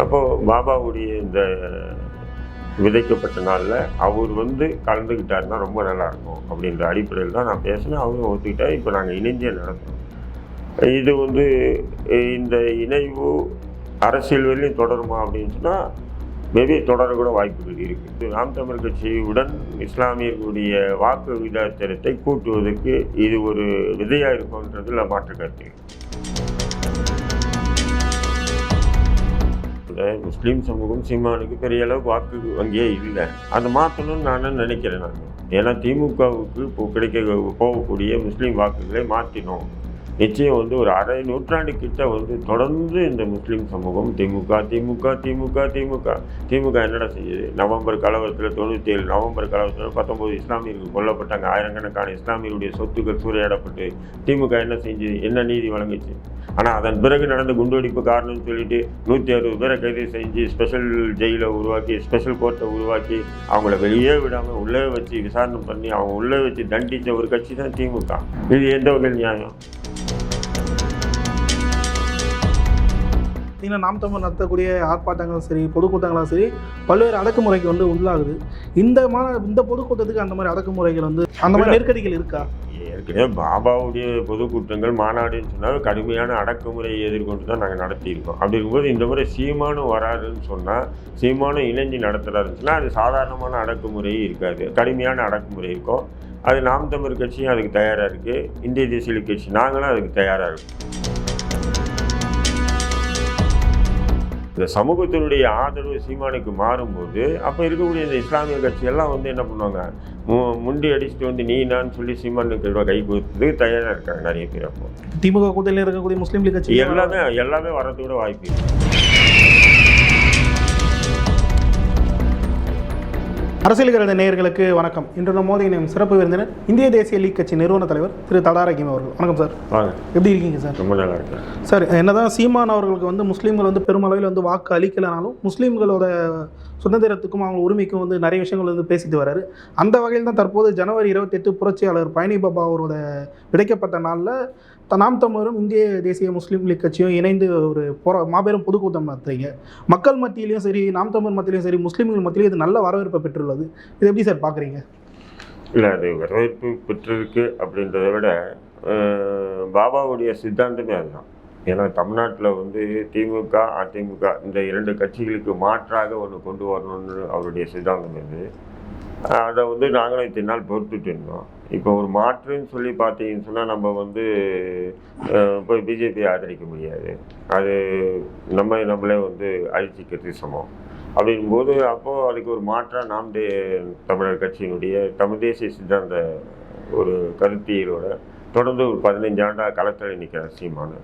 அப்போது பாபாவுடைய இந்த விதைக்கப்பட்ட நாளில் அவர் வந்து கலந்துக்கிட்டாருன்னா ரொம்ப நல்லாயிருக்கும் அப்படின்ற அடிப்படையில் தான் நான் பேசினேன். அவரும் ஒத்துக்கிட்டார். இப்போ நாங்கள் இணைஞ்சே நடத்துகிறோம் இது வந்து இந்த இணைவு அரசியல் வரையும் தொடருமா அப்படின்னு சொன்னால் மேபி தொடர கூட வாய்ப்புகள் இருக்குது நாம் தமிழ் கட்சியுடன் இஸ்லாமியர்களுடைய வாக்கு விகிதாச்சாரத்தை கூட்டுவதற்கு இது ஒரு விதையாக இருக்கும்ன்றதில் மாற்று கருத்து முஸ்லீம் சமூகம் சீமானுக்கு பெரிய அளவுக்கு வாக்கு வங்கியே இல்லை. அதை மாற்றணும்னு நான் நினைக்கிறேன் நான்? ஏன்னா திமுகவுக்கு இப்போ கிடைக்க போகக்கூடிய முஸ்லீம் வாக்குகளை மாற்றினோம் நிச்சயம் வந்து ஒரு அரை நூற்றாண்டு கிட்ட வந்து தொடர்ந்து இந்த முஸ்லீம் சமூகம் திமுக திமுக திமுக திமுக திமுக என்னடா செய்யுது? நவம்பர் கலவரத்தில் தொண்ணூற்றி ஏழு நவம்பர் கலவரத்தில் பத்தொம்போது இஸ்லாமியர்கள் கொல்லப்பட்டாங்க. ஆயிரக்கணக்கான இஸ்லாமியருடைய சொத்துக்கள் சூறையாடப்பட்டு திமுக என்ன செஞ்சது? என்ன நீதி வழங்குச்சு? ஆனால் அதன் பிறகு நடந்த குண்டுவெடிப்பு காரணம்னு சொல்லிட்டு நூற்றி அறுபது பேரை கைது செஞ்சு ஸ்பெஷல் ஜெயிலை உருவாக்கி ஸ்பெஷல் கோர்ட்டை உருவாக்கி அவங்கள வெளியே விடாமல் உள்ளே வச்சு விசாரணை பண்ணி அவங்க உள்ளே வச்சு தண்டித்த ஒரு கட்சி தான் திமுக. இது எந்த வகையில் நியாயம்? பார்த்தீங்கன்னா நாம் தமிழ் நடத்தக்கூடிய ஆர்ப்பாட்டங்களும் சரி பொதுக்கூட்டங்களும் சரி பல்வேறு அடக்குமுறைக்கு வந்து உள்ளாகுது. இந்த மான இந்த பொதுக்கூட்டத்துக்கு அந்த மாதிரி அடக்குமுறைகள் வந்து அந்த மாதிரி நெருக்கடிகள் இருக்கா? ஏற்கனவே பாபாவுடைய பொதுக்கூட்டங்கள் மாநாடுன்னு சொன்னால் கடுமையான அடக்குமுறையை எதிர்கொண்டு தான் நாங்கள் நடத்தியிருக்கோம். அப்படி இருக்கும்போது இந்த முறை சீமானும் வராருன்னு சொன்னால் சீமானும் இணைஞ்சு நடத்துகிறாருன்னு சொன்னால் அது சாதாரணமான அடக்குமுறையே இருக்காது. கடுமையான அடக்குமுறை இருக்கும். அது நாம் தமிழ் கட்சியும் அதுக்கு தயாராக இருக்குது இந்திய தேசிய கட்சி நாங்களும் அதுக்கு தயாராக இருக்கோம். இந்த சமூகத்தினுடைய ஆதரவு சீமானுக்கு மாறும்போது அப்போ இருக்கக்கூடிய இந்த இஸ்லாமிய கட்சியெல்லாம் வந்து என்ன பண்ணுவாங்க? மு- முண்டி அடிச்சுட்டு வந்து நீ நான் சொல்லி சீமானுக்கு கை கொடுத்தது தயாராக இருக்காங்க நிறைய பேர் அப்போ. திமுக கூட்டணியில் இருக்கக்கூடிய முஸ்லீம் லீக் கட்சி எல்லாமே எல்லாமே வரது கூட வாய்ப்பு இருக்கு. அரசியல் கருத நேயர்களுக்கு வணக்கம். இன்று நம்ம மோதியின் சிறப்பு விருந்தினர் இந்திய தேசிய லீக் கட்சி நிறுவன தலைவர் திரு தடாரகிம் அவர்கள். வணக்கம் சார். எப்படி இருக்கீங்க சார்? ரொம்ப நல்லா இருக்கேன். சார் என்னதான் சீமான் அவர்களுக்கு வந்து முஸ்லீம்கள் வந்து பெருமளவில் வந்து வாக்கு அளிக்கலைனாலும் முஸ்லீம்களோட சுதந்திரத்துக்கும் அவங்க உரிமைக்கும் வந்து நிறைய விஷயங்கள் வந்து பேசிட்டு வராரு. அந்த வகையில் தான் தற்போது ஜனவரி இருபத்தெட்டு புரட்சியாளர் பழனி பாபா அவரோட விடைக்கப்பட்ட நாளில் த- நாம் தமிழரும் இந்திய தேசிய முஸ்லீம் லீக் கட்சியும் இணைந்து ஒரு போரா மாபெரும் பொதுக்கூட்டம் நடத்துறீங்க மக்கள் மத்தியிலையும் சரி நாம் தமிழ் மத்தியிலையும் சரி முஸ்லீம்கள் மத்தியிலையும் இது நல்ல வரவேற்பை பெற்றுள்ளது. இது எப்படி சார் பார்க்குறீங்க இல்லை அது வரவேற்பு பெற்றிருக்கு அப்படின்றத விட பாபாவுடைய சித்தாந்தமே அதுதான். ஏன்னா தமிழ்நாட்டில் வந்து திமுக அதிமுக இந்த இரண்டு கட்சிகளுக்கு மாற்றாக ஒன்று கொண்டு வரணும்னு அவருடைய சித்தாந்தம் இது அதை வந்து நாங்களும் இத்தனை நாள் பொறுத்துட்டு இருந்தோம். இப்போ ஒரு மாற்றுன்னு சொல்லி பார்த்தீங்கன்னு சொன்னால் நம்ம வந்து போய் பிஜேபி ஆதரிக்க முடியாது. அது நம்ம நம்மளே வந்து அழிச்சிக்கிறது சமம். அப்படிங்கும்போது அப்போது அதுக்கு ஒரு மாற்றாக நாம் தே தமிழர் கட்சியினுடைய தமிழ் தேசிய சித்தாந்த ஒரு கருத்தியலோட தொடர்ந்து ஒரு பதினஞ்சு ஆண்டாக களத்தில் நிற்கிற சீமானு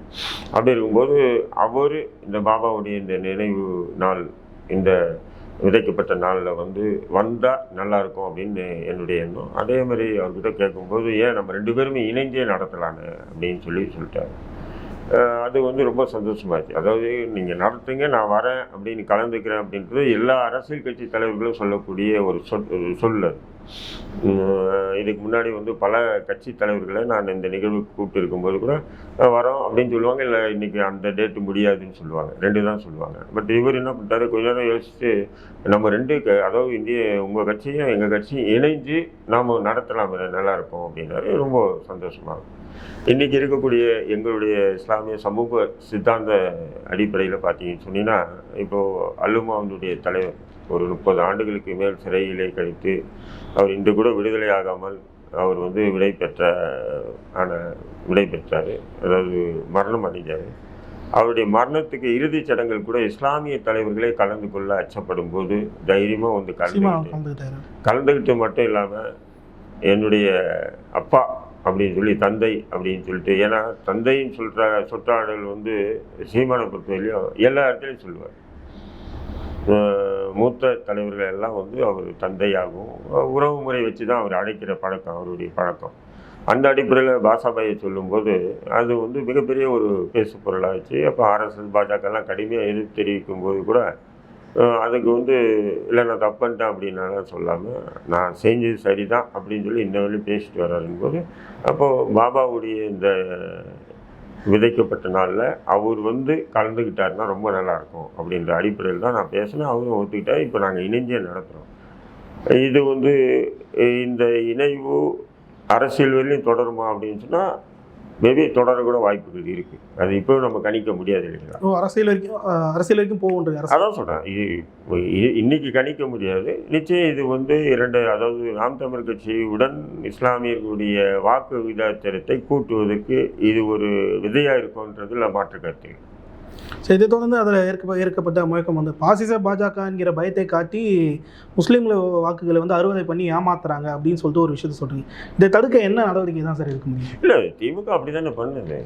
அப்படி இருக்கும்போது அவர் இந்த பாபாவுடைய இந்த நினைவு நாள் இந்த விதைக்கப்பட்ட நாளில் வந்து வந்தால் நல்லாயிருக்கும் அப்படின்னு என்னுடைய எண்ணம். அதே மாதிரி அவர்கிட்ட கேட்கும்போது ஏன் நம்ம ரெண்டு பேருமே இணைஞ்சே நடத்தலான்னு அப்படின்னு சொல்லி சொல்லிட்டாரு. அது வந்து ரொம்ப சந்தோஷமாச்சு. அதாவது நீங்கள் நடத்துங்க நான் வரேன் அப்படின்னு கலந்துக்கிறேன் அப்படின்றது எல்லா அரசியல் கட்சி தலைவர்களும் சொல்லக்கூடிய ஒரு சொல் ஒரு சொல் அது. இதுக்கு முன்னாடி வந்து பல கட்சி தலைவர்களை நான் இந்த நிகழ்வுக்கு கூப்பிட்டு இருக்கும்போது கூட வரோம் அப்படின்னு சொல்லுவாங்க. இல்லை இன்னைக்கு அந்த டேட்டு முடியாதுன்னு சொல்லுவாங்க. ரெண்டு தான் சொல்லுவாங்க. பட் இவர் என்ன பண்ணிட்டாரு? கொஞ்ச நேரம் யோசித்து நம்ம ரெண்டு க- அதாவது இந்திய உங்கள் கட்சியும் எங்கள் கட்சியும் இணைஞ்சு நாம் நடத்தலாம். நல்லா இருப்போம் அப்படின்னாரு. ரொம்ப சந்தோஷமாக இன்னைக்கு இருக்கக்கூடிய எங்களுடைய இஸ்லாமிய சமூக சித்தாந்த அடிப்படையில் பார்த்தீங்கன்னு சொன்னீங்கன்னா இப்போது அல்லுமாவுடைய தலைவர் ஒரு முப்பது ஆண்டுகளுக்கு மேல் சிறையிலே கழித்து அவர் இன்று கூட விடுதலை ஆகாமல் அவர் வந்து விடை பெற்ற ஆன விடை பெற்றார். அதாவது மரணம் அடைஞ்சார் அவருடைய மரணத்துக்கு இறுதிச் சடங்கில் கூட இஸ்லாமிய தலைவர்களே கலந்து கொள்ள அச்சப்படும் போது தைரியமாக வந்து கலந்துக்கிட்டு கலந்துக்கிட்டு மட்டும் இல்லாமல் என்னுடைய அப்பா அப்படின்னு சொல்லி தந்தை அப்படின்னு சொல்லிட்டு ஏன்னா தந்தைன்னு சொல்கிற சொற்றாடல் வந்து சீமானை பொறுத்தவரையிலையும் எல்லா இடத்துலையும் சொல்லுவார். மூத்த தலைவர்கள் எல்லாம் வந்து அவர் தந்தையாகவும் உறவு முறை வச்சு தான் அவர் அழைக்கிற பழக்கம் அவருடைய பழக்கம். அந்த அடிப்படையில் பாசாபாயை சொல்லும்போது அது வந்து மிகப்பெரிய ஒரு பேசு பொருளாச்சு அப்போ ஆர்எஸ்எஸ் பாஜகலாம் கடுமையாக எதிர்ப்பு தெரிவிக்கும் போது கூட அதுக்கு வந்து இல்லை நான் தப்பு பண்ணிட்டேன் அப்படின்னால சொல்லாமல் நான் செஞ்சது சரிதான் அப்படின்னு சொல்லி இன்ன வரையும் பேசிட்டு வர்றாருங்கும்போது போது அப்போது பாபாவுடைய இந்த விதைக்கப்பட்ட நாளில் அவர் வந்து கலந்துக்கிட்டாருன்னா ரொம்ப நல்லாயிருக்கும் அப்படின்ற அடிப்படையில் தான் நான் பேசினேன். அவரும் ஒத்துக்கிட்டார். இப்போ நாங்கள் இணைஞ்சே நடத்துகிறோம் இது வந்து இந்த இணைவு அரசியல் வரையிலும் தொடருமா அப்படின்னு சொன்னால் மேபி தொடர கூட வாய்ப்புகள் இருக்குது அது இப்போ நம்ம கணிக்க முடியாது இல்லைங்களா? அரசியல் வரைக்கும் அரசியல் வரைக்கும் அரசு அதான் சொல்கிறேன் இன்னைக்கு கணிக்க முடியாது. நிச்சயம் இது வந்து இரண்டு அதாவது நாம் தமிழ் கட்சியுடன் இஸ்லாமியர்களுடைய வாக்கு விகிதாச்சாரத்தை கூட்டுவதற்கு இது ஒரு விதையாக இருக்கும்ன்றதுல மாற்று கருத்து ஸோ சரி இதை தொடர்ந்து அதில் ஏற்க ஏற்கப்பட்ட முழக்கம் வந்து பாசிச பாஜக என்கிற பயத்தை காட்டி முஸ்லீம்கள வாக்குகளை வந்து அறுவடை பண்ணி ஏமாத்துறாங்க அப்படின்னு சொல்லிட்டு ஒரு விஷயத்த சொல்கிறீங்க இதை தடுக்க என்ன நடவடிக்கை தான் சார் எடுக்க முடியும்? இல்லை திமுக அப்படி தானே பண்ணுது?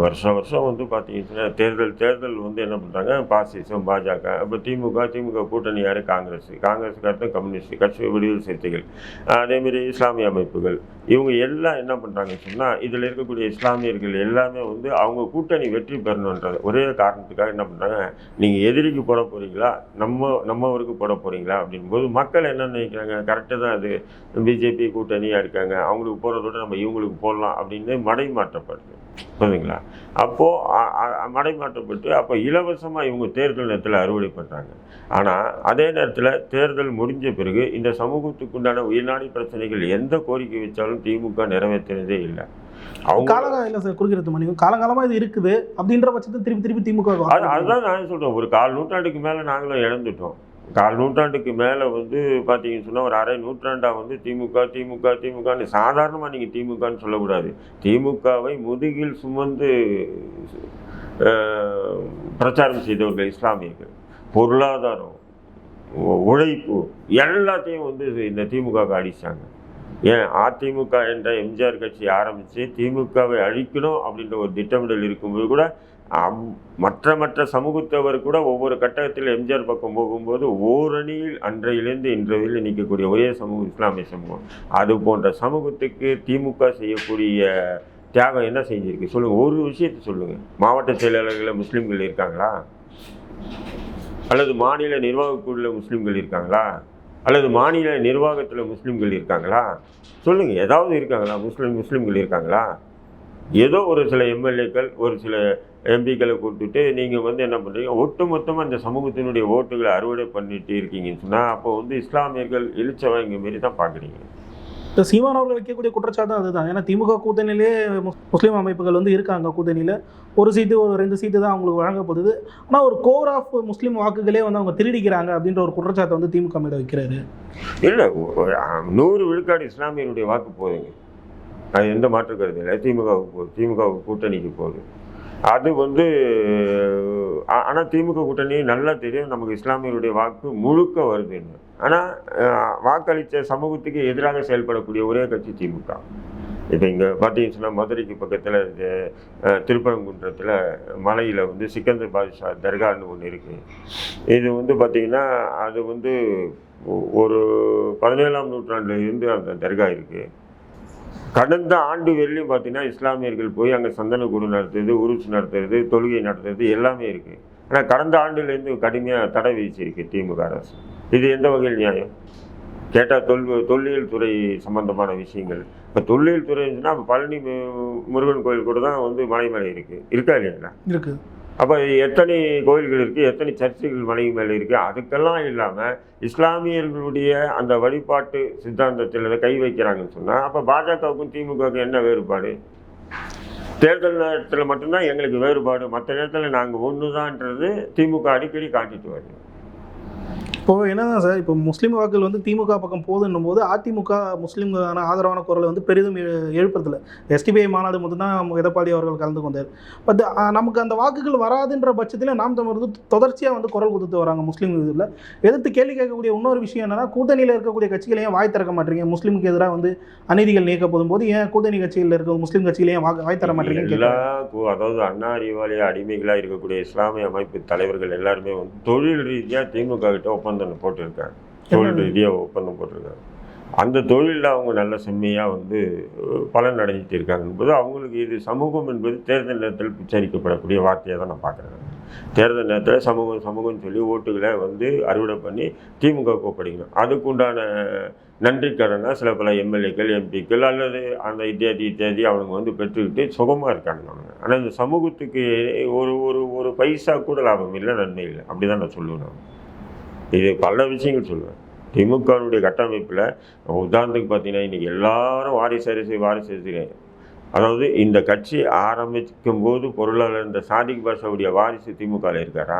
வருஷம் வருஷம் வந்து பார்த்தீங்கன்னா தேர்தல் தேர்தல் வந்து என்ன பண்ணுறாங்க பாசிசம் பாஜக அப்போ திமுக திமுக கூட்டணி யார்? காங்கிரஸ். காங்கிரஸுக்கு அடுத்து கம்யூனிஸ்ட் கட்சி விடுதலை சிறுத்தைகள். அதேமாரி இஸ்லாமிய அமைப்புகள். இவங்க எல்லாம் என்ன பண்ணுறாங்கன்னு சொன்னால் இதில் இருக்கக்கூடிய இஸ்லாமியர்கள் எல்லாமே வந்து அவங்க கூட்டணி வெற்றி பெறணுன்றது ஒரே காரணத்துக்காக என்ன பண்ணுறாங்க நீங்கள் எதிரிக்கு போட போகிறீங்களா நம்ம நம்மவருக்கு போட போகிறீங்களா அப்படின்போது மக்கள் என்ன நினைக்கிறாங்க? கரெக்டாக தான் அது பிஜேபி கூட்டணியாக இருக்காங்க. அவங்களுக்கு போகிறதோட நம்ம இவங்களுக்கு போடலாம் அப்படின்னு மடை மாற்றப்படுது. புரியுதுங்களா அப்போது மடை மாற்றப்பட்டு அப்போ இலவசமாக இவங்க தேர்தல் நேரத்தில் அறுவடை பண்ணுறாங்க ஆனால் அதே நேரத்தில் தேர்தல் முடிஞ்ச பிறகு இந்த சமூகத்துக்குண்டான உயிர்நாடி பிரச்சனைகள் எந்த கோரிக்கை வச்சாலும் திமுக நிறைவேற்றினதே இல்லை. அவங்க காலகாலம் இல்லை சார் குறுக்கிறது மணிக்கும் காலங்காலமாக இது இருக்குது. அப்படின்ற பட்சத்தை திருப்பி திருப்பி திமுக அதுதான் நான் சொல்கிறேன் ஒரு கால் நூற்றாண்டுக்கு மேலே நாங்களும் இழந்துட்டோம். கால் நூற்றாண்டுக்கு மேலே வந்து பார்த்தீங்கன்னு சொன்னால் ஒரு அரை நூற்றாண்டாக வந்து திமுக திமுக திமுகன்னு சாதாரணமாக நீங்கள் திமுகன்னு சொல்லக்கூடாது. திமுகவை முதுகில் சுமந்து பிரச்சாரம் செய்தவர்கள் இஸ்லாமியர்கள். பொருளாதாரம் உழைப்பு எல்லாத்தையும் வந்து இந்த திமுகவுக்கு அடித்தாங்க ஏன்? அதிமுக என்ற எம்ஜிஆர் கட்சி ஆரம்பித்து திமுகவை அழிக்கணும் அப்படின்ற ஒரு திட்டமிடல் இருக்கும்போது கூட மற்ற மற்ற சமூகத்தவர் கூட ஒவ்வொரு கட்டத்தில் எம்ஜிஆர் பக்கம் போகும்போது ஓரணியில் அன்றையிலிருந்து இன்றையில் நிற்கக்கூடிய ஒரே சமூகம் இஸ்லாமிய சமூகம். அது போன்ற சமூகத்துக்கு திமுக செய்யக்கூடிய தியாகம் என்ன செஞ்சிருக்கு? சொல்லுங்கள் ஒரு விஷயத்தை சொல்லுங்கள் மாவட்ட செயலாளர்களில் முஸ்லீம்கள் இருக்காங்களா? அல்லது மாநில நிர்வாகக்குழுல முஸ்லீம்கள் இருக்காங்களா? அல்லது மாநில நிர்வாகத்தில் முஸ்லீம்கள் இருக்காங்களா? சொல்லுங்கள் ஏதாவது இருக்காங்களா? முஸ்லீம் முஸ்லீம்கள் இருக்காங்களா? ஏதோ ஒரு சில எம்எல்ஏக்கள் ஒரு சில எம்பிக்களை கூப்பிட்டுட்டு நீங்கள் வந்து என்ன பண்ணுறீங்க ஒட்டு மொத்தமாக இந்த சமூகத்தினுடைய ஓட்டுகளை அறுவடை பண்ணிட்டு இருக்கீங்கன்னு சொன்னால் அப்போ வந்து இஸ்லாமியர்கள் இழிச்சவங்க மாரி தான் பார்க்குறீங்க. இப்போ சீமான் அவர்கள் வைக்கக்கூடிய குற்றச்சாட்டு அதுதான். ஏன்னா திமுக கூட்டணியிலே முஸ்- முஸ்லீம் அமைப்புகள் வந்து இருக்காங்க கூட்டணியில். ஒரு சீட்டு ஒரு ரெண்டு சீட்டு தான் அவங்களுக்கு வழங்கப்படுது. ஆனால் ஒரு கோர் ஆஃப் முஸ்லீம் வாக்குகளே வந்து அவங்க திருடிக்கிறாங்க அப்படின்ற ஒரு குற்றச்சாட்டை வந்து திமுக மீது வைக்கிறாரு. இல்லை நூறு விழுக்காடு இஸ்லாமியருடைய வாக்கு போகுதுங்க அது எந்த மாற்று கருத்து இல்லை. திமுகவுக்கு போகுது திமுகவுக்கு கூட்டணிக்கு போகுது அது வந்து ஆனால் திமுக கூட்டணி நல்லா தெரியும். நமக்கு இஸ்லாமியருடைய வாக்கு முழுக்க வருதுன்னு ஆனால் வாக்களித்த சமூகத்துக்கு எதிராக செயல்படக்கூடிய ஒரே கட்சி திமுக. இப்போ இங்கே பார்த்தீங்கன்னு மதுரைக்கு பக்கத்தில் திருப்பரங்குன்றத்தில் மலையில் வந்து சிக்கந்தர் பாதுஷா தர்கான்னு ஒன்று இருக்குது இது வந்து பார்த்திங்கன்னா அது வந்து ஒரு பதினேழாம் நூற்றாண்டுல இருந்து அந்த தர்கா இருக்குது கடந்த ஆண்டு வரையிலும் பார்த்தீங்கன்னா இஸ்லாமியர்கள் போய் அங்கே சந்தன குழு நடத்துறது உருசு நடத்துறது தொழுகை நடத்துறது எல்லாமே இருக்குது ஆனால் கடந்த ஆண்டுலேருந்து கடுமையாக தடை விதிச்சிருக்கு திமுக அரசு. இது எந்த வகையில் நியாயம்? கேட்டால் தொல் தொல்லியல் துறை சம்பந்தமான விஷயங்கள். இப்போ தொல்லியல் துறை இருந்துச்சுன்னா பழனி மு- முருகன் கோயில் கூட தான் வந்து மலைமலை இருக்குது இருக்கா இல்லைங்களா இருக்குது அப்போ எத்தனை கோயில்கள் இருக்குது எத்தனை சர்ச்சைகள் மலை மேலே இருக்குது அதுக்கெல்லாம் இல்லாமல் இஸ்லாமியர்களுடைய அந்த வழிபாட்டு சித்தாந்தத்தில் கை வைக்கிறாங்கன்னு சொன்னால் அப்போ பாஜகவுக்கும் திமுகவுக்கும் என்ன வேறுபாடு? தேர்தல் நேரத்தில் மட்டும்தான் எங்களுக்கு வேறுபாடு. மற்ற நேரத்தில் நாங்கள் ஒன்று தான்ன்றது திமுக அடிக்கடி காட்டிட்டு வருது. இப்போ என்னதான் சார் இப்போ முஸ்லீம் வாக்குகள் வந்து திமுக பக்கம் போகுதுன்னும் போது அதிமுக முஸ்லீம்களுக்கான ஆதரவான குரலை வந்து பெரிதும் எழு- எழுப்புறதில்ல. எஸ்டிபிஐ மாநாடு மட்டும்தான் எடப்பாடி அவர்கள் கலந்து கொண்டார். பட் நமக்கு அந்த வாக்குகள் வராதுன்ற பட்சத்தில் நாம் தமிழ் வந்து தொடர்ச்சியாக வந்து குரல் கொடுத்து வராங்க முஸ்லீம் இதில். எதிர்த்து கேள்வி கேட்கக்கூடிய இன்னொரு விஷயம் என்னன்னா கூட்டணியில் இருக்கக்கூடிய கட்சிகளையும் வாய் திறக்க மாட்டீங்க முஸ்லீமுக்கு எதிராக வந்து அநீதிகள் நீக்கப்படும் போது ஏன் கூட்டணி கட்சியில் இருக்க முஸ்லீம் கட்சிகளையும் வாய் தர மாட்டீங்கன்னு எல்லா கேட்குறாங்க கு- அதாவது அண்ணா அறிவாலய அடிமைகளாக இருக்கக்கூடிய இஸ்லாமிய அமைப்பு தலைவர்கள் எல்லாருமே வந்து தொழில் ரீதியாக திமுக கிட்ட ஒப்பந்தம் போட்டிருக்காங்க. தொழில்? ரீதியாக ஒப்பந்தம் போட்டிருக்காங்க. அந்த தொழிலில் அவங்க நல்ல செம்மையாக வந்து பலன் அடைஞ்சிட்டு இருக்காங்க என்பது அவங்களுக்கு இது சமூகம் என்பது தேர்தல் நேரத்தில் உச்சரிக்கப்படக்கூடிய வார்த்தையை தான் நான் பார்க்குறேன். தேர்தல் நேரத்தில் சமூகம் சமூகம்னு சொல்லி ஓட்டுகளை வந்து அறுவடை பண்ணி திமுக ஒப்படைக்கணும் அதுக்குண்டான நன்றிக்கடனாக சில பல எம்எல்ஏக்கள் எம்பிக்கள் அல்லது அந்த இத்தியாதி இத்தியாதி அவங்க வந்து பெற்றுக்கிட்டு சுகமாக இருக்காங்க அவங்க. ஆனால் இந்த சமூகத்துக்கு ஒரு ஒரு ஒரு பைசா கூட லாபம் இல்லை நன்மை இல்லை. அப்படி தான் நான் சொல்லுவேன் இது பல விஷயங்கள் சொல்லுவேன். திமுகவுடைய கட்டமைப்பில் உதாரணத்துக்கு பார்த்தீங்கன்னா இன்றைக்கி எல்லாரும் வாரிசு அரிசி வாரிசு அரிசி. அதாவது இந்த கட்சி ஆரம்பிக்கும் போது பொருளாளர் இந்த சாதிக் பாஷாவுடைய வாரிசு திமுகவில் இருக்காரா?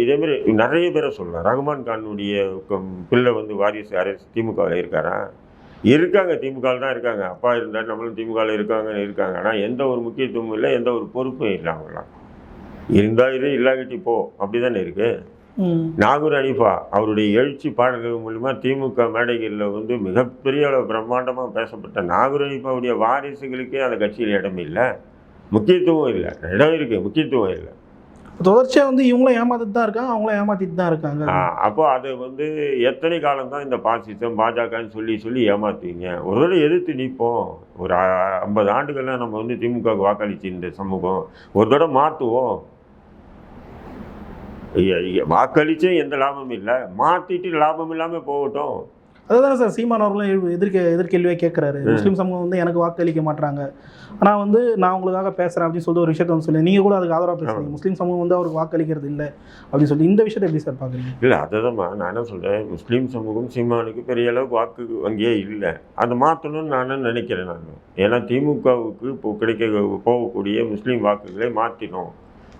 இதேமாரி நிறைய பேரை சொல்லலாம் ரகுமான் கானுடைய பிள்ளை வந்து வாரிசு அரசு திமுகவில் இருக்காரா? இருக்காங்க திமுகவில் தான் இருக்காங்க. அப்பா இருந்தார் நம்மளும் திமுகவில் இருக்காங்க இருக்காங்க. ஆனால் எந்த ஒரு முக்கியத்துவமும் இல்லை எந்த ஒரு பொறுப்பும் இல்லை அவங்களாம் இருந்தா இரு இல்லாகிட்டி போ. அப்படி தானே இருக்குது நாகூர் அனிஃபா அவருடைய எழுச்சி பாடல்கள் மூலிமா திமுக மேடைகளில் வந்து மிகப்பெரிய அளவு பிரம்மாண்டமாக பேசப்பட்ட நாகூர் அனிஃபாவுடைய வாரிசுகளுக்கே அந்த கட்சியில் இடம் இல்லை. முக்கியத்துவம் இல்லை. இடம் இருக்குது முக்கியத்துவம் இல்லை. தொடர்ச்சியா வந்து இவங்களும் ஏமாத்திட்டு தான் இருக்காங்க அவங்களும் ஏமாத்திட்டு தான் இருக்காங்க. அப்போ அது வந்து எத்தனை காலம் தான் இந்த பாசிசம் பாஜகன்னு சொல்லி சொல்லி ஏமாத்துவீங்க? ஒரு தடவை எதிர்த்து நிற்போம் ஒரு ஐம்பது ஆண்டுகள்லாம் நம்ம வந்து திமுகவுக்கு வாக்களிச்சு இந்த சமூகம். ஒரு தடவை மாற்றுவோம் வாக்களிச்சே எந்த லாபமும் இல்லை. மாற்றிட்டு லாபம் இல்லாமல் போகட்டும். அதுதான் சார் சீமான் அவர்களும் எதிர்க்க எதிர்கேள்வியே கேட்குறாரு முஸ்லீம் சமூகம் வந்து எனக்கு வாக்களிக்க மாட்டாங்க ஆனால் வந்து நான் உங்களுக்காக பேசுகிறேன் அப்படின்னு சொல்லிட்டு ஒரு விஷயத்த வந்து சொல்லி நீங்கள் கூட அதுக்கு ஆதரவாக பேசுறீங்க. முஸ்லீம் சமூகம் வந்து அவருக்கு வாக்களிக்கிறது இல்லை அப்படின்னு சொல்லி இந்த விஷயத்தை எப்படி சார் பார்க்குறீங்க இல்லை அதுதான்மா நான் என்ன சொல்கிறேன் முஸ்லீம் சமூகம் சீமானுக்கு பெரிய அளவுக்கு வாக்கு வங்கியே இல்லை. அதை மாற்றணும்னு நான் நினைக்கிறேன் நான். ஏன்னா திமுகவுக்கு இப்போ கிடைக்க போகக்கூடிய முஸ்லீம் வாக்குகளை மாற்றினோம்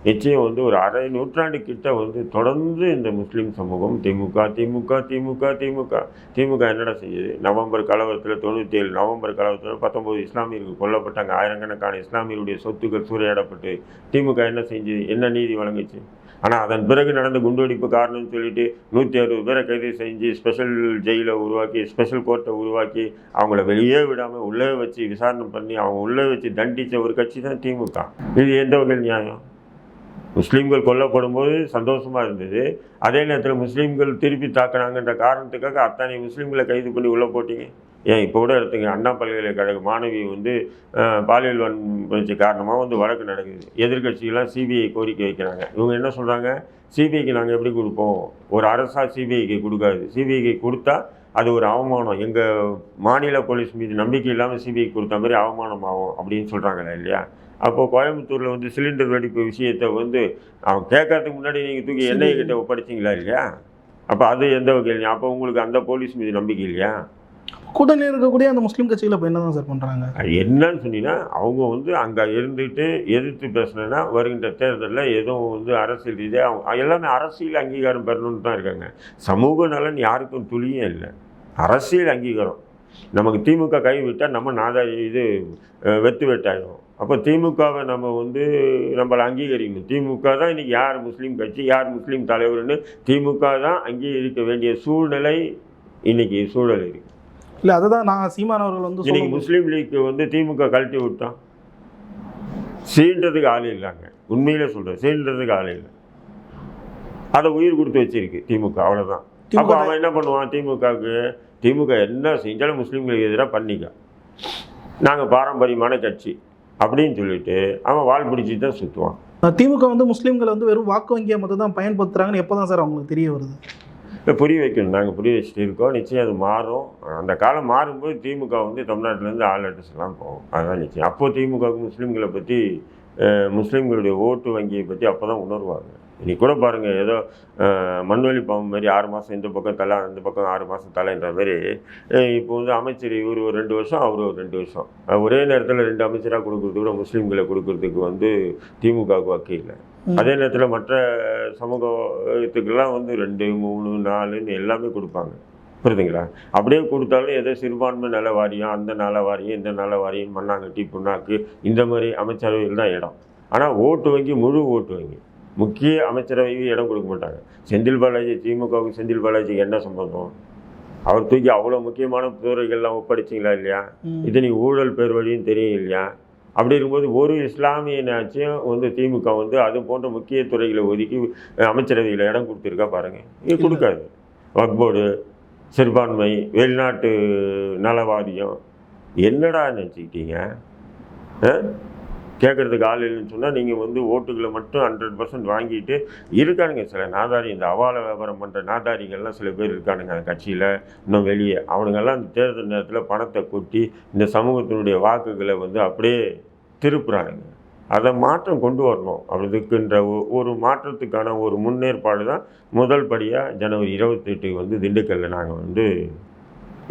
நிச்சயம் வந்து ஒரு அரை நூற்றாண்டு கிட்ட வந்து தொடர்ந்து இந்த முஸ்லீம் சமூகம் திமுக திமுக திமுக திமுக திமுக என்னடா செஞ்சது நவம்பர் கலவரத்தில் தொண்ணூற்றி ஏழு நவம்பர் கலவரத்தில் பத்தொம்போது இஸ்லாமியர்கள் கொல்லப்பட்டாங்க. ஆயிரக்கணக்கான இஸ்லாமியருடைய சொத்துக்கள் சூறையாடப்பட்டு திமுக என்ன செஞ்சு என்ன நீதி வழங்குச்சு? ஆனால் அதன் பிறகு நடந்த குண்டுவெடிப்பு காரணம்னு சொல்லிட்டு நூற்றி அறுபது பேரை கைது செஞ்சு ஸ்பெஷல் ஜெயிலை உருவாக்கி ஸ்பெஷல் கோர்ட்டை உருவாக்கி அவங்கள வெளியே விடாமல் உள்ளே வச்சு விசாரணை பண்ணி அவங்க உள்ளே வச்சு தண்டித்த ஒரு கட்சி தான் திமுக. இது எந்த வகையில் நியாயம்? முஸ்லீம்கள் கொல்லப்படும் போது இருந்தது. அதே நேரத்தில் முஸ்லீம்கள் திருப்பி தாக்குனாங்கன்ற காரணத்துக்காக அத்தனை முஸ்லீம்களை கைது பண்ணி உள்ளே போட்டீங்க. ஏன்? இப்போ கூட எடுத்துங்க அண்ணா பல்கலைக்கழக மாணவி வந்து பாலியல் வன்முறை காரணமாக வந்து வழக்கு நடக்குது. எதிர்கட்சிகள்லாம் சிபிஐ கோரிக்கை வைக்கிறாங்க. இவங்க என்ன சொல்கிறாங்க சிபிஐக்கு நாங்கள் எப்படி கொடுப்போம்? ஒரு அரசாக சிபிஐக்கு கொடுக்காது. சிபிஐக்கு கொடுத்தா அது ஒரு அவமானம். எங்கள் மாநில போலீஸ் மீது நம்பிக்கை இல்லாமல் சிபிஐ கொடுத்த மாதிரி அவமானம் ஆகும் அப்படின்னு சொல்கிறாங்களே இல்லையா? அப்போ கோயம்புத்தூரில் வந்து சிலிண்டர் வெடிப்பு விஷயத்தை வந்து அவன் கேட்கறதுக்கு முன்னாடி நீங்கள் தூக்கி எண்ணெய் கிட்ட ஒப்படைச்சிங்களா இல்லையா? அப்போ அது எந்த வகையில் அப்போ உங்களுக்கு அந்த போலீஸ் மீது நம்பிக்கை இல்லையா? கூட்டணி இருக்கக்கூடிய அந்த முஸ்லீம் கட்சிகளை இப்போ என்ன தான் சார் பண்ணுறாங்க அது என்னன்னு சொன்னீங்கன்னா அவங்க வந்து அங்கே இருந்துட்டு எதிர்த்து பேசுனேன்னா வருகின்ற தேர்தலில் எதுவும் வந்து அரசியல் ரீதியாக அவங்க எல்லாமே அரசியல் அங்கீகாரம் பெறணும்னு தான் இருக்காங்க. சமூக நலன் யாருக்கும் துளியே இல்லை. அரசியல் அங்கீகாரம். நமக்கு திமுக கைவிட்டால் நம்ம நாதா இது வெத்து வெட்டாயிடும் அப்போ திமுகவை நம்ம வந்து நம்மளை அங்கீகரிக்கணும். திமுக தான் இன்னைக்கு யார் முஸ்லீம் கட்சி யார் முஸ்லீம் தலைவர்னு திமுக தான் அங்கீகரிக்க வேண்டிய சூழ்நிலை இன்னைக்கு சூழல் இருக்கு. இல்லை அதை தான் நான் சீமான் அவர்கள் வந்து சொல்லும் முஸ்லீம் லீக் வந்து திமுக கழட்டி விட்டான் சீன்றதுக்கு ஆள் இல்லைங்க. உண்மையிலே சொல்கிறேன் சீன்றதுக்கு ஆள் இல்லை. அதை உயிர் கொடுத்து வச்சிருக்கு திமுக அவ்வளோதான் அப்போ அவன் என்ன பண்ணுவான்? திமுகவுக்கு திமுக என்ன செஞ்சாலும் முஸ்லீம்களுக்கு எதிராக பண்ணிக்க. நாங்கள் பாரம்பரியமான கட்சி அப்படின்னு சொல்லிட்டு அவன் வால் பிடிச்சி தான் சுற்றுவான் திமுக வந்து முஸ்லீம்களை வந்து வெறும் வாக்கு வங்கியை மட்டும் தான் பயன்படுத்துறாங்கன்னு எப்போ தான் சார் அவங்களுக்கு தெரிய வருது? புரிய வைக்கணும். நாங்கள் புரிய வச்சுட்டு இருக்கோம். நிச்சயம் அது மாறும். அந்த காலம் மாறும்போது திமுக வந்து தமிழ்நாட்டிலேருந்து ஆள் அட்ரஸ் எல்லாம் போகும். அதுதான் நிச்சயம். அப்போ திமுகவுக்கு முஸ்லீம்களை பற்றி முஸ்லீம்களுடைய ஓட்டு வங்கியை பற்றி அப்போ தான் உணர்வாங்க. இன்னைக்கு கூட பாருங்கள் ஏதோ மண்வெளி பாம்பு மாதிரி ஆறு மாதம் இந்த பக்கம் தலை அந்த பக்கம் ஆறு மாதம் தலைன்ற மாதிரி இப்போ வந்து அமைச்சர் இவர் ஒரு ரெண்டு வருஷம் அவர் ஒரு ரெண்டு வருஷம். ஒரே நேரத்தில் ரெண்டு அமைச்சராக கொடுக்கறது கூட முஸ்லீம்களை கொடுக்கறதுக்கு வந்து திமுகவுக்கு வக்கீல் இல்லை. அதே நேரத்தில் மற்ற சமூகத்துக்கெல்லாம் வந்து ரெண்டு மூணு நாலுன்னு எல்லாமே கொடுப்பாங்க. புரியுதுங்களா? அப்படியே கொடுத்தாலும் ஏதோ சிறுபான்மை நல வாரியம் அந்த நல வாரியம் இந்த நல வாரியம் மண்ணாங்கட்டி புண்ணாக்கு இந்த மாதிரி அமைச்சரவையில் தான் இடம். ஆனால் ஓட்டு வங்கி முழு ஓட்டு வங்கி. முக்கிய அமைச்சரவைக்கு இடம் கொடுக்க மாட்டாங்க. செந்தில் பாலாஜி திமுகவுக்கு செந்தில் பாலாஜிக்கு என்ன சம்பந்தம்? அவர் தூக்கி அவ்வளோ முக்கியமான துறைகள்லாம் ஒப்படைச்சிங்களா இல்லையா? ம். இது நீ ஊழல் பேர் வழியும் தெரியும் இல்லையா? அப்படி இருக்கும்போது ஒரு இஸ்லாமியனாச்சும் வந்து திமுக வந்து அது போன்ற முக்கிய துறைகளை ஒதுக்கி அமைச்சரவையில் இடம் கொடுத்துருக்கா பாருங்க. இது கொடுக்காது. வக்போர்டு சிறுபான்மை வெளிநாட்டு நலவாரியம். என்னடா நினச்சிக்கிட்டீங்க? கேட்குறதுக்கு ஆள் இல்லைன்னு சொன்னால் நீங்கள் வந்து ஓட்டுகளை மட்டும் ஹண்ட்ரட் பர்சன்ட் வாங்கிட்டு இருக்கானுங்க. சில நாதாரி இந்த அவால வியாபாரம் பண்ணுற நாதாரிகள்லாம் சில பேர் இருக்கானுங்க அந்த கட்சியில் இன்னும் வெளியே. அவனுங்கெல்லாம் அந்த தேர்தல் நேரத்தில் பணத்தை கொட்டி இந்த சமூகத்தினுடைய வாக்குகளை வந்து அப்படியே திருப்புறானுங்க. அதை மாற்றம் கொண்டு வரணும். அதுக்குன்ற ஒரு மாற்றத்துக்கான ஒரு முன்னேற்பாடு தான் முதல் படியாக ஜனவரி இருபத்தெட்டுக்கு வந்து திண்டுக்கல்லில் நாங்கள் வந்து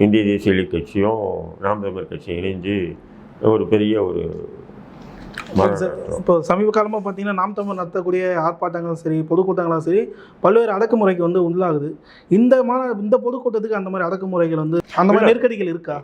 இந்திய தேசிய கட்சியும் நாம் தமிழர் கட்சியும் இணைஞ்சு ஒரு பெரிய ஒரு இப்போ சமீப காலமாக பார்த்தீங்கன்னா நாம் தமிழ் நடத்தக்கூடிய ஆர்ப்பாட்டங்களும் சரி பொதுக்கூட்டங்களும் சரி பல்வேறு அடக்குமுறைக்கு வந்து உள்ளாகுது. இந்த மா இந்த பொதுக்கூட்டத்துக்கு அந்த மாதிரி அடக்குமுறைகள் வந்து அந்த மாதிரி நெருக்கடிகள் இருக்கா?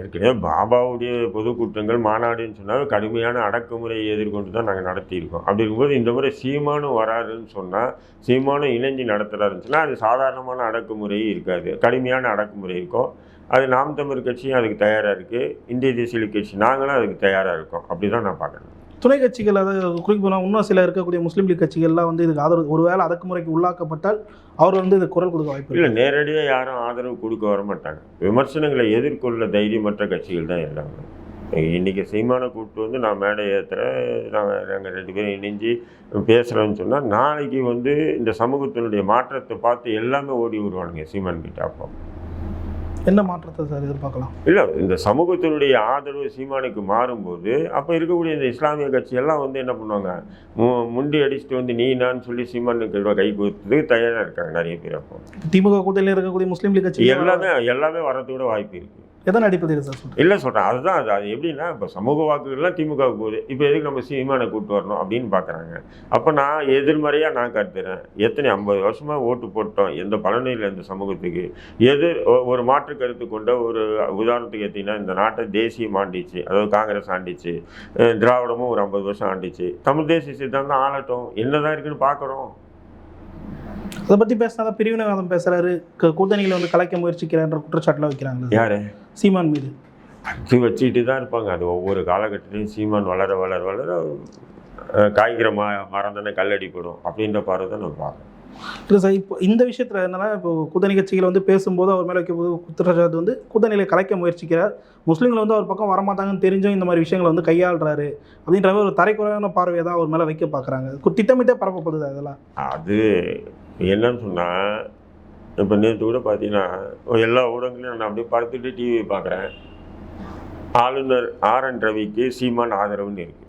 ஏற்கனவே பாபாவுடைய பொதுக்கூட்டங்கள் மாநாடுன்னு சொன்னால் கடுமையான அடக்குமுறையை எதிர்கொண்டு தான் நாங்கள் நடத்தியிருக்கோம். அப்படி இருக்கும்போது இந்த முறை சீமானும் வராருன்னு சொன்னால் சீமானும் இணைஞ்சு நடத்துகிறாருன்னு சொன்னால் அது சாதாரணமான அடக்குமுறை இருக்காது. கடுமையான அடக்குமுறை இருக்கும். அது நாம் தமிழ் கட்சியும் அதுக்கு தயாராக இருக்குது இந்திய தேசிய லீக் கட்சி நாங்களும் அதுக்கு தயாராக இருக்கோம். அப்படி தான் நான் பார்க்குறேன். துணை கட்சிகள் அதாவது குறிப்பிட்ட இன்னும் சில இருக்கக்கூடிய முஸ்லீம் லீக் கட்சிகள்லாம் வந்து இதுக்கு ஆதரவு ஒருவேளை அடக்குமுறைக்கு உள்ளாக்கப்பட்டால் அவர் வந்து இது குரல் கொடுக்க வாய்ப்பு இல்லை நேரடியாக யாரும் ஆதரவு கொடுக்க வர மாட்டாங்க விமர்சனங்களை எதிர்கொள்ள தைரியமற்ற கட்சிகள் தான் எல்லாமே. இன்றைக்கி சீமான கூப்பிட்டு வந்து நான் மேடை ஏற்றுறேன் நாங்கள் நாங்கள் ரெண்டு பேரும் இணைஞ்சு பேசுகிறோன்னு சொன்னால் நாளைக்கு வந்து இந்த சமூகத்தினுடைய மாற்றத்தை பார்த்து எல்லாமே ஓடி வருவானுங்க சீமான் கிட்ட அப்போ. என்ன மாற்றத்தை சார் எதிர்பார்க்கலாம்? இல்லை இந்த சமூகத்தினுடைய ஆதரவு சீமானுக்கு மாறும்போது அப்போ இருக்கக்கூடிய இந்த இஸ்லாமிய கட்சியெல்லாம் வந்து என்ன பண்ணுவாங்க? மு- முண்டி அடிச்சுட்டு வந்து நீ நான் சொல்லி சீமானுக்கு கை கொடுத்ததுக்கு தயாராக இருக்காங்க நிறைய பேர் அப்போ. திமுக கூட்டணியில் இருக்கக்கூடிய முஸ்லீம் லீக் கட்சி எல்லாமே எல்லாமே வரதுக்கு வாய்ப்பு இருக்குது எதன் அடிப்படையில் சார் சொல்றீங்க? இல்லை சொல்கிறேன் அதுதான் அது அது எப்படின்னா இப்போ சமூக வாக்குகள்லாம் திமுகவுக்கு போகுது. இப்போ எதுக்கு நம்ம சீமானை கூப்பிட்டு வரணும் அப்படின்னு பார்க்குறாங்க அப்போ நான் எதிர்மறையாக நான் கருத்துறேன் எத்தனை ஐம்பது வருஷமாக ஓட்டு போட்டோம். எந்த பலனும் இல்லை இந்த சமூகத்துக்கு? எதிர் ஒரு மாற்று கருத்து கொண்ட ஒரு உதாரணத்துக்கு எடுத்தீங்கன்னா இந்த நாட்டை தேசியம் ஆண்டிச்சு. அதாவது காங்கிரஸ் ஆண்டிச்சு. திராவிடமும் ஒரு ஐம்பது வருஷம் ஆண்டிச்சு. தமிழ் தேசிய சித்தாந்தம் ஆளட்டும். என்னதான் இருக்குன்னு பார்க்குறோம் அதை பற்றி பேசினா பிரிவினைவாதம் பேசுறாரு. க- கூட்டணிகளை வந்து கலைக்க முயற்சிக்கிறான்ற குற்றச்சாட்டுலாம் வைக்கிறாங்க யாரு? சீமான் மீது. அது வச்சுக்கிட்டு தான் இருப்பாங்க. அது ஒவ்வொரு காலகட்டத்திலையும் சீமான் வளர வளர வளர அஹ், காய்க்கிற ம மரம் தானே கல்லடிப்படும் அப்படின்ற பார்வை தான் நம்ம பார்க்கணும் இல்லை சார் இப்போ இந்த விஷயத்தில் என்னன்னா இப்போ கூட்டணி கட்சிகள் வந்து பேசும்போது அவர் மேலே வைக்க குற்றச்சாட்டு வந்து கூட்டணிகளை கலைக்க முயற்சிக்கிறார். முஸ்லீம்கள் வந்து அவர் பக்கம் வரமாட்டாங்கன்னு தெரிஞ்சும் இந்த மாதிரி விஷயங்களை வந்து கையாளுறாரு அப்படின்ற மாதிரி ஒரு தரைக்குறையான பார்வையை தான் அவர் மேலே வைக்க பார்க்குறாங்க. திட்டமிட்டே பரப்பப்படுது அதெல்லாம். அது என்னன்னு சொன்னால் இப்போ நேற்று கூட பார்த்தீங்கன்னா எல்லா ஊடகங்களையும் நான் அப்படியே படுத்துட்டு டிவி பார்க்குறேன் ஆளுநர் ஆர் என் ரவிக்கு சீமான் ஆதரவுன்னு இருக்கு.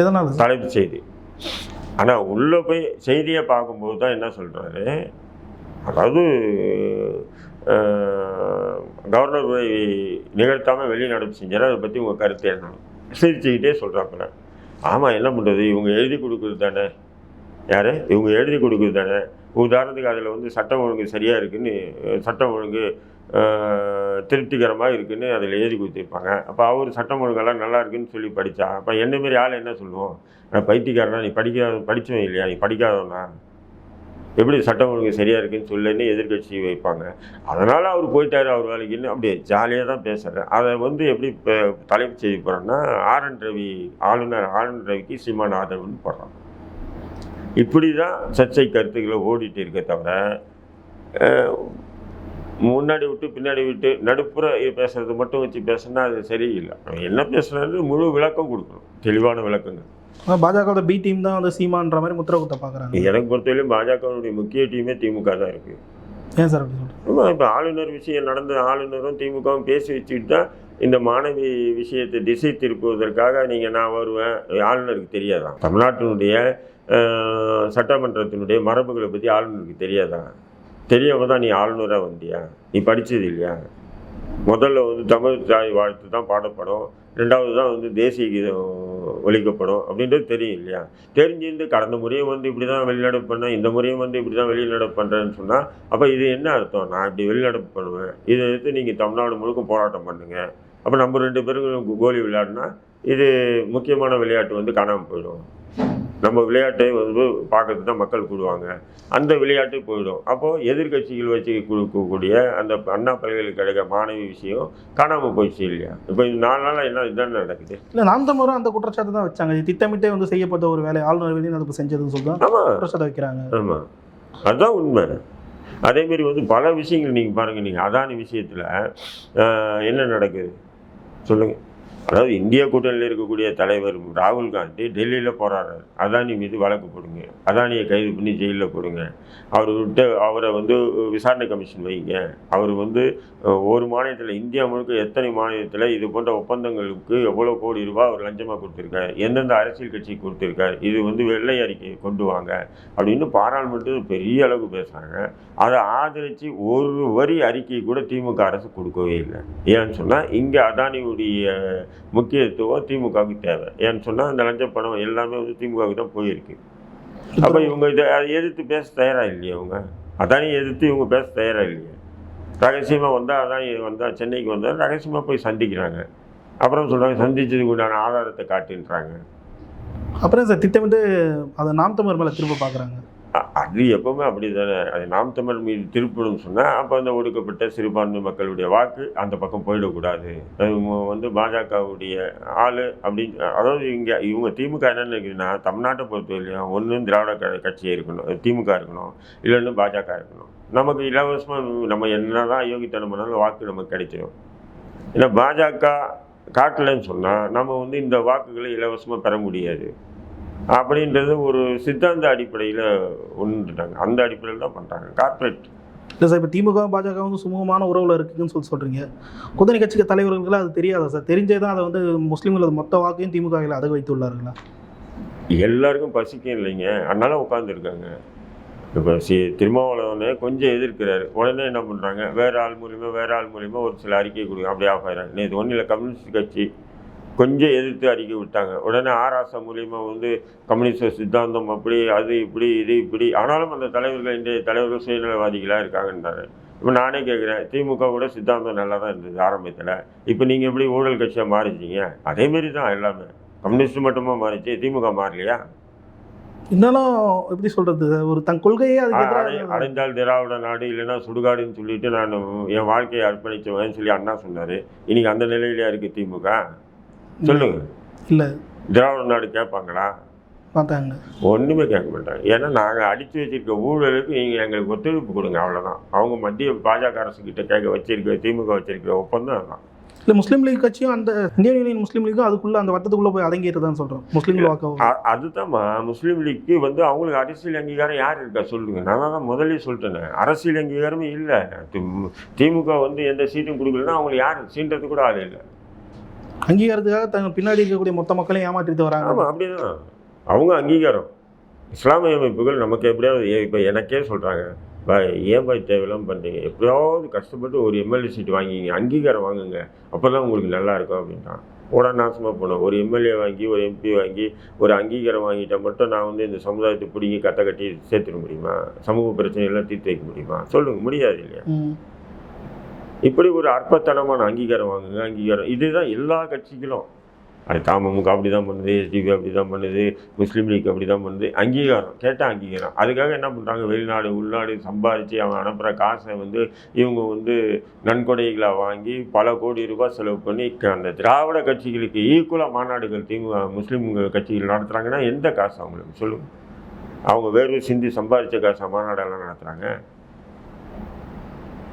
எதனால்? தலைப்பு செய்தி. ஆனால் உள்ளே போய் செய்தியை பார்க்கும்போது தான் என்ன சொல்கிறாரு அதாவது கவர்னர் உரை நிகழ்த்தாமல் வெளிநடப்பு செஞ்சார். அதை பற்றி உங்கள் கருத்து என்ன? சிரிச்சுக்கிட்டே சொல்கிறாப்புல ஆமாம் என்ன பண்ணுறது இவங்க எழுதி கொடுக்குறது தானே? யார்? இவங்க எழுதி கொடுக்குறது தானே? உதாரணத்துக்கு அதில் வந்து சட்டம் ஒழுங்கு சரியாக இருக்குதுன்னு சட்டம் ஒழுங்கு திருப்திகரமாக இருக்குதுன்னு அதில் எழுதி கொடுத்துருப்பாங்க. அப்போ அவர் சட்டம் ஒழுங்கெல்லாம் நல்லா இருக்குன்னு சொல்லி படித்தா அப்போ என்ன மாரி ஆள் என்ன சொல்லுவோம்? நான் பைத்தியக்காரனா நீ படிக்காத படித்தவன் இல்லையா? நீ படிக்காதவனா? எப்படி சட்டம் ஒழுங்கு சரியாக இருக்குன்னு சொல்லுன்னு எதிர்க்கட்சி வைப்பாங்க. அதனால் அவர் போயிட்டார் அவர் வேலைக்குன்னு அப்படியே ஜாலியாக தான் பேசுகிறேன் அதை வந்து எப்படி இப்போ தலைப்பு செய்தி போகிறோன்னா ஆர் என் ரவி ஆளுநர் ஆர் என் ரவிக்கு சீமான் ஆதரவுன்னு போடுறான் இப்படி தான் சர்ச்சை கருத்துக்களை ஓடிட்டு இருக்க தவிர முன்னாடி விட்டு பின்னாடி விட்டு நடுப்புற பேசுறது மட்டும் வச்சு பேசுனா அது சரியில்லை. அவன் என்ன பேசுறாரு முழு விளக்கம் கொடுக்கணும். தெளிவான விளக்கங்கள். பாஜகவோட பி டீம் தான் வந்து சீமான்ற மாதிரி முத்திர குத்த பார்க்குறாங்க எனக்கு பொறுத்தவரையிலும் பாஜகவுடைய முக்கிய டீமே திமுக தான் இருக்குது ஏன் சார் ஆமாம் இப்போ ஆளுநர் விஷயம் நடந்த ஆளுநரும் திமுகவும் பேசி வச்சுக்கிட்டு தான் இந்த மாணவி விஷயத்தை திசை திருப்புவதற்காக நீங்கள் நான் வருவேன். ஆளுநருக்கு தெரியாதான் தமிழ்நாட்டினுடைய சட்டமன்றத்தினுடைய மரபுகளை பற்றி ஆளுநருக்கு தெரியாதா? தெரியாம தான் நீ ஆளுநராக வந்தியா? நீ படித்தது இல்லையா? முதல்ல வந்து தமிழ் தாய் வாழ்த்து தான் பாடப்படும். ரெண்டாவது தான் வந்து தேசிய கீதம் ஒழிக்கப்படும் அப்படின்றது தெரியும் இல்லையா? தெரிஞ்சிருந்து கடந்த முறையும் வந்து இப்படி தான் வெளிநடப்பு பண்ணேன் இந்த முறையும் வந்து இப்படி தான் வெளிநடப்பு பண்ணுறேன்னு சொன்னால் அப்போ இது என்ன அர்த்தம்? நான் இப்படி வெளிநடப்பு பண்ணுவேன். இதை எடுத்து நீங்கள் தமிழ்நாடு முழுக்க போராட்டம் பண்ணுங்கள் அப்போ நம்ம ரெண்டு பேரும் கோ- கோலி விளையாடினா இது முக்கியமான விளையாட்டு வந்து காணாமல் போயிடும். நம்ம விளையாட்டை வந்து பார்க்கறதுக்கு தான் மக்கள் கூடுவாங்க. அந்த விளையாட்டு போயிடும். அப்போது எதிர்க்கட்சிகள் வச்சு கொடுக்கக்கூடிய அந்த அண்ணா பல்கலைக்கழக மாணவி விஷயம் காணாமல் போயிடுச்சு இல்லையா? இப்போ நாலு நாளாக என்ன இதான் நடக்குது? இல்லை நாம் தமிழரும் அந்த குற்றச்சாட்டு தான் வச்சாங்க. இது திட்டமிட்டே வந்து செய்யப்பட்ட ஒரு வேலை. ஆளுநர் வெளிநடப்பு செஞ்சதுன்னு சொல்லி தான் ஆமாம் குற்றச்சாட்டு வைக்கிறாங்க. ஆமாம் அதுதான் உண்மை. அதேமாரி வந்து பல விஷயங்கள் நீங்கள் பாருங்கள் நீங்கள் அதானி விஷயத்தில் என்ன நடக்குது? சொல்லுங்கள் அதாவது இந்திய கூட்டணியில் இருக்கக்கூடிய தலைவர் ராகுல் காந்தி டெல்லியில் போராடுறாரு அதானி மீது வழக்கு போடுங்க. அதானியை கைது பண்ணி ஜெயிலில் போடுங்க. அவர் விட்டு அவரை வந்து விசாரணை கமிஷன் வைங்க. அவர் வந்து ஒரு மாநிலத்தில் இந்தியா முழுக்க எத்தனை மாநிலத்தில் இது போன்ற ஒப்பந்தங்களுக்கு எவ்வளோ கோடி ரூபாய் அவர் லஞ்சமாக கொடுத்துருக்காரு? எந்தெந்த அரசியல் கட்சிக்கு கொடுத்துருக்காரு? இது வந்து வெள்ளை அறிக்கை கொண்டு வாங்க அப்படின்னு பாராளுமன்றத்தில் பெரிய அளவுக்கு பேசுகிறாங்க அதை ஆதரித்து ஒரு வரி அறிக்கை கூட திமுக அரசு கொடுக்கவே இல்லை. ஏன்னு சொன்னால் இங்கே அதானியுடைய முக்கியத்துவம் திமுகவுக்கு தேவை. ஏன்னு சொன்னால் அந்த லஞ்ச பணம் எல்லாமே வந்து திமுகவுக்கு தான் போயிருக்கு. அப்போ இவங்க இதை அதை எதிர்த்து பேச தயாராக இல்லையா அவங்க அதானி எதிர்த்து இவங்க பேச தயாராக இல்லையா? ரகசியமாக வந்தால் அதானி வந்தால் சென்னைக்கு வந்தால் ரகசியமாக போய் சந்திக்கிறாங்க. அப்புறம் சொல்கிறாங்க சந்திச்சதுக்கு உண்டான ஆதாரத்தை காட்டுன்றாங்க. அப்புறம் சார் திட்டமிட்டு அதை நாம் தமிழர் மேலே திரும்ப பார்க்குறாங்க அது எப்பவுமே அப்படி தானே அது நாம் தமிழ் மீது திருப்பணும் சொன்னால் அப்போ அந்த ஒடுக்கப்பட்ட சிறுபான்மை மக்களுடைய வாக்கு அந்த பக்கம் போயிடக்கூடாது. இவங்க வந்து பாஜகவுடைய ஆள் அப்படின்னு அதாவது இங்கே இவங்க திமுக என்னென்னு இருக்குதுன்னா தமிழ்நாட்டை பொறுத்தவரையிலையும் ஒன்று திராவிட க கட்சி இருக்கணும் திமுக இருக்கணும் இல்லைன்னு பாஜக இருக்கணும். நமக்கு இலவசமாக நம்ம என்ன தான் யோகித்தனம் பண்ணாலும் வாக்கு நமக்கு கிடைச்சிடும் ஏன்னா பாஜக காட்டலைன்னு சொன்னால் நம்ம வந்து இந்த வாக்குகளை இலவசமாக பெற முடியாது. அப்படின்றது ஒரு சித்தாந்த அடிப்படையில் ஒன்றுட்டாங்க அந்த அடிப்படையில் தான் பண்ணுறாங்க கார்ப்பரேட் இல்லை சார் இப்போ திமுக பாஜக வந்து சுமூகமான உறவில் இருக்குதுன்னு சொல்லி சொல்கிறீங்க கூட்டணி கட்சிக்கு தலைவர்களுக்கு அது தெரியாதா சார். தெரிஞ்சே தான் அதை வந்து முஸ்லீம்களது மொத்த வாக்கையும் திமுக அதை வைத்து உள்ளார்களா? எல்லாருக்கும் பசிக்கும் இல்லைங்க. அதனால உட்காந்துருக்காங்க இப்போ சி திருமாவளவனே கொஞ்சம் எதிர்க்கிறாரு. உடனே என்ன பண்ணுறாங்க வேற ஆள் மூலியமா வேற ஆள் மூலியமா ஒரு சில அறிக்கை கொடுங்க அப்படியே ஆஃப் ஆயிடுறாங்க. நேற்று ஒன்றும் இல்லை கம்யூனிஸ்ட் கட்சி கொஞ்சம் எதிர்த்து அறிக்கை விட்டாங்க. உடனே ஆராசா மூலியமா வந்து கம்யூனிஸ்ட் சித்தாந்தம் அப்படி அது இப்படி இது இப்படி. ஆனாலும் அந்த தலைவர்கள் இன்றைய தலைவர்கள் சுயநலவாதிகளாக இருக்காங்கன்றாரு. இப்போ நானே கேட்குறேன் திமுக கூட சித்தாந்தம் நல்லா தான் இருந்தது ஆரம்பத்தில். இப்போ நீங்கள் எப்படி ஊழல் கட்சியாக மாறிச்சிங்க அதேமாரி தான் எல்லாமே. கம்யூனிஸ்ட் மட்டுமா மாறிச்சு திமுக மாறலையா? இருந்தாலும் எப்படி சொல்கிறது ஒரு தன் கொள்கையே எதிராக அடைந்தால் திராவிட நாடு இல்லைன்னா சுடுகாடுன்னு சொல்லிட்டு நான் என் வாழ்க்கையை அர்ப்பணிச்சவன் சொல்லி அண்ணா சொன்னார். இன்னைக்கு அந்த நிலையிலயா இருக்கு திமுக? சொல்லுங்க. இல்லை. திராவிட நாடு கேட்பாங்களா? பார்த்தாங்க. ஒன்றுமே கேட்க மாட்டாங்க. ஏன்னா நாங்கள் அடித்து வச்சிருக்க ஊழலுக்கு நீங்கள் எங்களுக்கு ஒத்துழைப்பு கொடுங்க அவ்வளோதான் அவங்க மத்திய பாஜக அரசு கிட்ட கேட்க வச்சிருக்க திமுக வச்சிருக்கிற ஒப்பந்தம் அதான் இல்லை முஸ்லீம் லீக் கட்சியும் அந்த இந்தியன் யூனியன் முஸ்லீம் லீக்கும் அதுக்குள்ளே அந்த வட்டத்துக்குள்ளே போய் அடங்கிட்டு சொல்கிறோம் முஸ்லீம் வாக்கு. அதுதான்மா முஸ்லீம் லீக்கு வந்து அவங்களுக்கு அரசியல் அங்கீகாரம் யார் இருக்கா சொல்லுங்க. நான் தான் முதல்ல சொல்லிட்டேனே. அரசியல் அங்கீகாரமே இல்லை. திமுக வந்து எந்த சீட்டும் கொடுக்கலன்னா அவங்களுக்கு யார் சீன்றது கூட ஆள் இல்லை. அங்கீகாரத்துக்காக தங்க பின்னாடி இருக்கக்கூடிய மொத்த மக்களையும் ஏமாற்றிட்டு வராங்க. ஆமாம் அப்படிதான். அவங்க அங்கீகாரம். இஸ்லாமிய அமைப்புகள் நமக்கு எப்படியாவது இப்போ எனக்கே சொல்கிறாங்க பாய் ஏன் பாய் தேவையில்லாம பண்ணுறீங்க எப்படியாவது கஷ்டப்பட்டு ஒரு எம்எல்ஏ சீட் வாங்கிங்க அங்கீகாரம் வாங்குங்க அப்போ தான் உங்களுக்கு நல்லா இருக்கும் அப்படின்ட்டான் உடனே நாசமாக போனோம் ஒரு எம்எல்ஏ வாங்கி ஒரு எம்பி வாங்கி ஒரு அங்கீகாரம் வாங்கிட்டா மட்டும் நான் வந்து இந்த சமுதாயத்தை பிடிங்கி கட்ட கட்டி சேர்த்துட முடியுமா? சமூக பிரச்சனையெல்லாம் தீர்த்து வைக்க முடியுமா? சொல்லுங்க முடியாது இல்லையா. இப்படி ஒரு அற்பத்தனமான அங்கீகாரம் வாங்குங்க அங்கீகாரம். இதுதான் எல்லா கட்சிகளும். அது தமுக அப்படி தான் பண்ணுது எஸ்டிபி அப்படி தான் பண்ணுது முஸ்லீம் லீக் அப்படி தான் பண்ணுது. அங்கீகாரம் கேட்டால் அங்கீகாரம். அதுக்காக என்ன பண்ணுறாங்க வெளிநாடு உள்நாடு சம்பாதிச்சு அவன் அனுப்புகிற காசை வந்து இவங்க வந்து நன்கொடைகளை வாங்கி பல கோடி ரூபாய் செலவு பண்ணி அந்த திராவிட கட்சிகளுக்கு ஈக்குவலாக மாநாடுகள் திமுக முஸ்லீம் கட்சிகள் நடத்துகிறாங்கன்னா எந்த காசு அவங்களுக்கு? சொல்லுங்கள் அவங்க வேறு சிந்தி சம்பாதிச்ச காசை மாநாடெல்லாம் நடத்துகிறாங்க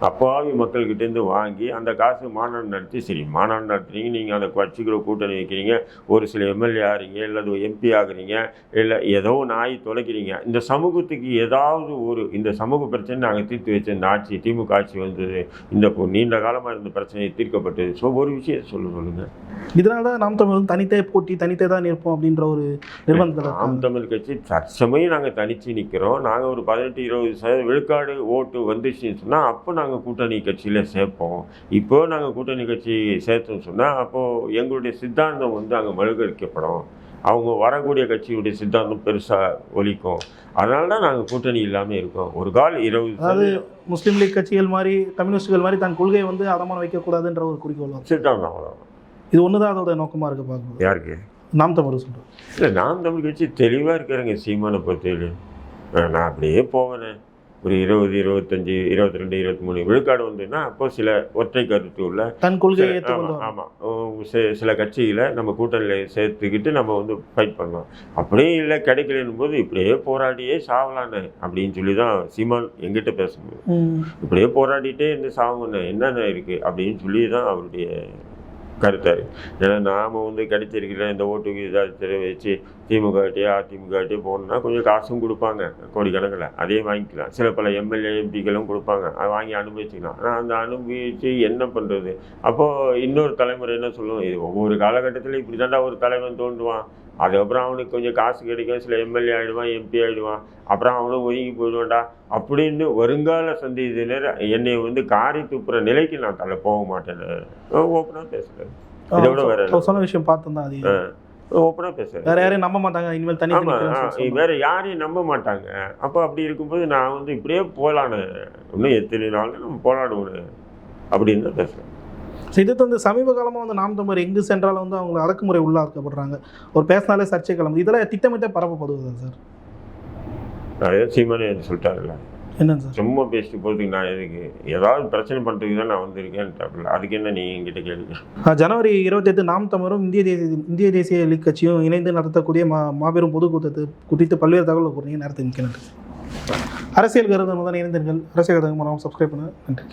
அப்பாவி மக்கள்கிட்டேருந்து வாங்கி அந்த காசு மாநாடு நடத்தி சரி மாநாடு நடத்துறீங்க நீங்கள் அந்த கட்சிக்குள்ள கூட்டணி வைக்கிறீங்க ஒரு சில எம்எல்ஏ ஆகிறீங்க இல்லை எம்பி ஆகுறீங்க இல்லை ஏதோ நாய் தொலைக்கிறீங்க. இந்த சமூகத்துக்கு ஏதாவது ஒரு இந்த சமூக பிரச்சனை நாங்கள் தீர்த்து வச்ச இந்த ஆட்சி திமுக ஆட்சி வந்தது இந்த நீண்ட காலமாக இருந்த பிரச்சனை தீர்க்கப்பட்டது. ஸோ ஒரு விஷயம் சொல்ல சொல்லுங்கள் இதனால தான் நாம் தமிழ் வந்து தனித்தே போட்டி தனித்தே தான் இருப்போம் அப்படின்ற ஒரு நிர்பந்தத்தில் நாம். தமிழ் கட்சி தற்சமயம் நாங்கள் தனிச்சு நிற்கிறோம் நாங்கள் ஒரு பதினெட்டு இருபது சதவீத விழுக்காடு ஓட்டு வந்துச்சுன்னு சொன்னால் அப்போ நாங்கள் கூட்டணி கட்சியில் சேர்ப்போம். இப்போ நாங்கள் கூட்டணி கட்சி சேர்த்தோம்னு சொன்னால் அப்போது எங்களுடைய சித்தாந்தம் வந்து அங்கே மழுகடிக்கப்படும் அவங்க வரக்கூடிய கட்சியுடைய சித்தாந்தம் பெருசாக ஒலிக்கும். அதனால தான் நாங்கள் கூட்டணி இல்லாமல் இருக்கோம். ஒரு கால் இருபது அதாவது சதவீதம் முஸ்லீம் லீக் கட்சிகள் மாதிரி கம்யூனிஸ்டுகள் மாதிரி தன் கொள்கையை வந்து அதமான வைக்கக்கூடாதுன்ற ஒரு குறிக்கோள் சித்தாந்தம் அவ்வளோதான் இது ஒன்று தான் அதோட நோக்கமாக இருக்க பார்க்கும்போது. யாருக்கு? நாம் தமிழ் சொல்கிறோம் இல்லை நாம் தமிழ் கட்சி தெளிவாக இருக்கிறேங்க சீமானை பொறுத்தவரையிலும். அஹ் நான் அப்படியே போவேனே. ஒரு இருபது இருபத்தஞ்சி இருபத்தி ரெண்டு இருபத்தி மூணு விழுக்காடு வந்துன்னா அப்போ சில ஒற்றை கருத்து உள்ள தன் கொள்கையை சில- ஏற்றுக்கொண்டு ஆமா, வரும் ஆமா. சி- சில கட்சிகளை நம்ம கூட்டணியில் சேர்த்துக்கிட்டு நம்ம வந்து ஃபைட் பண்ணோம். அப்படியே இல்லை கிடைக்கலன்னும் போது இப்படியே போராடியே சாவலான்னு அப்படின்னு சொல்லி தான் சீமான் எங்கிட்ட பேசும்போது. ம். இப்படியே போராடிட்டே இருந்து சாவணும் என்னென்ன இருக்குது அப்படின்னு சொல்லி தான் அவருடைய கருத்தார். ஏன்னா நாம் வந்து கிடைச்சிருக்கிற இந்த ஓட்டு விகிதாச்சாரத்தை வச்சு திமுகட்டியோ அதிமுகட்டியோ போகணுன்னா கொஞ்சம் காசும் கொடுப்பாங்க கோடிக்கணக்கில். அதையும் வாங்கிக்கலாம். சில பல எம்எல்ஏ எம்பிக்களும் கொடுப்பாங்க. அதை வாங்கி அனுபவிச்சுக்கலாம். ஆனால் அந்த அனுபவிச்சு என்ன பண்ணுறது அப்போது இன்னொரு தலைமுறை என்ன சொல்லுவோம் இது ஒவ்வொரு காலகட்டத்திலையும் இப்படி தாண்டா ஒரு தலைவன் தோன்றுவான். அதுக்கப்புறம் அவனுக்கு கொஞ்சம் காசு கிடைக்கும் சில எம்எல்ஏ ஆகிடுவான் எம்பி ஆகிடுவான் அப்புறம் அவனும் ஒதுங்கி போயிடுவான்டா. அப்படின்னு வருங்கால சந்ததியினர் என்னை வந்து காரி துப்புற நிலைக்கு நான் தள்ள போக மாட்டேன்னு ஓப்பனாக பேசுகிறேன் இதை விட வேற சொன்ன விஷயம் பார்த்தோம் தான் அது ஓப்பனாக பேசுகிறேன் வேற யாரையும் நம்ப மாட்டாங்க இனிமேல் தனி ஆமா தனி ஆ, சொல்லி சொன்னாங்க. வேற யாரையும் நம்ப மாட்டாங்க. அப்போ அப்படி இருக்கும்போது நான் வந்து இப்படியே போலான்னு இன்னும் எத்தனை நாள் நம்ம போலாடுவோன்னு அப்படின்னு தான் பேசுகிறேன் So, இது வந்து சமீப காலமாக வந்து நாம் தமிழர் எங்கு சென்றாலும் வந்து அவங்க அடக்குமுறை உள்ளாக்கப்படுறாங்க. ஒரு பேசினாலே சர்ச்சை கிளம்புது. இதெல்லாம் திட்டமிட்டே பரப்பப்படுவதா சார் நிறைய சீமானே சொல்லிட்டாருல்ல. என்னன்னு சார் சும்மா பேசிட்டு போகிறதுக்கு நான் எதுக்கு? ஏதாவது பிரச்சனை பண்ணுறதுக்கு தான் நான் வந்திருக்கேன்ட்டாப்புல அதுக்கு என்ன நீ என்கிட்ட கேளுங்க ஜனவரி இருபத்தெட்டு நாம் தமிழரும் இந்திய தேசிய இந்திய தேசிய லீக் கட்சியும் இணைந்து நடத்தக்கூடிய மா மாபெரும் பொதுக்கூட்டத்தை குறித்து பல்வேறு தகவல் கூறிய நேரத்தை மிக்க நன்றி அரசியல் கருத்து முதல் இணைந்தீர்கள் அரசியல் கருத்து சப்ஸ்கிரைப் பண்ண நன்றி.